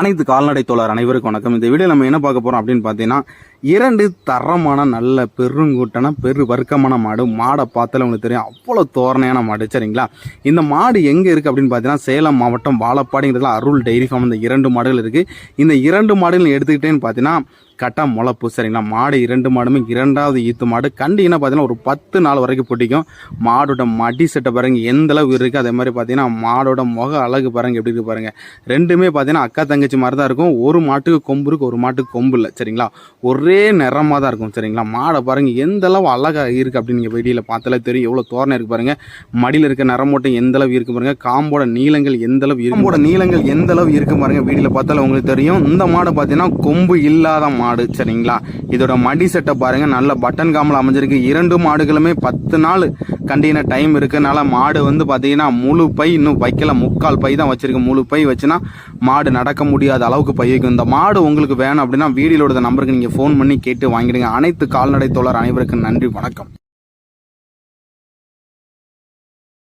அனைத்து கால்நடை தோழர் அனைவருக்கும் வணக்கம். இந்த வீடியோ நம்ம என்ன பார்க்க போறோம் அப்படின்னு பார்த்தீங்கன்னா இரண்டு தரமான நல்ல பெருங்கூட்டன பெரு வர்க்கமான மாடு மாடை பார்த்தாலே உங்களுக்கு தெரியும். அவ்வளோ தோரணையான மாடு சரிங்களா? இந்த மாடு எங்கே இருக்குது அப்படின்னு பார்த்தீங்கன்னா சேலம் மாவட்டம் வாழப்பாடிங்கிறதுல அருள் டெய்ரி ஃபார்ம் இந்த இரண்டு மாடுகள் இருக்குது இந்த இரண்டு மாடுகள் எடுத்துக்கிட்டேன்னு பார்த்தீங்கன்னா கட்டா முளைப்பு சரிங்களா? மாடு இரண்டு மாடுமே இரண்டாவது ஈத்து மாடு. கண்டிங்கன்னா பார்த்தீங்கன்னா ஒரு பத்து நாள் வரைக்கும் பிடிக்கும் மாடோட மடி செட்டை பாருங்க எந்த அளவு இருக்குது அதே மாதிரி பார்த்தீங்கன்னா மாடோட முக அழகு பாருங்க எப்படி இருக்குது பாருங்கள் ரெண்டுமே பார்த்தீங்கன்னா அக்கா தங்கச்சி மாதிரி தான் இருக்கும். ஒரு மாட்டுக்கு கொம்பு இருக்கு ஒரு மாட்டுக்கு கொம்பு இல்லை சரிங்களா? ஒரே நிறமாக தான் இருக்கும் சரிங்களா? மாடை பாருங்க எந்த அளவு அழகாக இருக்குது அப்படின்னு நீங்கள் வெளியில் பார்த்தாலே தெரியும். எவ்வளோ தோரணை இருக்குது பாருங்கள் மடியில் இருக்க நிறமோட்டம் எந்த அளவு இருக்குது பாருங்கள் காம்போட நீளங்கள் எந்த அளவு காம்போட நீளங்கள் எந்த அளவு பாருங்கள் வீடியில் பார்த்தாலும் பார்த்தாலே உங்களுக்கு தெரியும். இந்த மாடை பார்த்தீங்கன்னா கொம்பு இல்லாத மாடு. மாடு சரிங்களா? இதோட மடி செட்டை பாருங்க. நல்ல பட்டன் காமல் அமைஞ்சிருக்கு. இரண்டு மாடுகளுமே பத்து நாள் கண்டின டைம் இருக்குனால மாடு வந்து பார்த்தீங்கன்னா முழு பை இன்னும் வைக்கல. முக்கால் பை தான் வச்சிருக்கு. முழு பை வச்சுன்னா மாடு நடக்க முடியாத அளவுக்கு பை வைக்கும். இந்த மாடு உங்களுக்கு வேணும் அப்படின்னா வீடியோட நம்பருக்கு நீங்கள் ஃபோன் பண்ணி கேட்டு வாங்கிடுங்க. அனைத்து கால்நடை தோழர் அனைவருக்கும் நன்றி. வணக்கம்.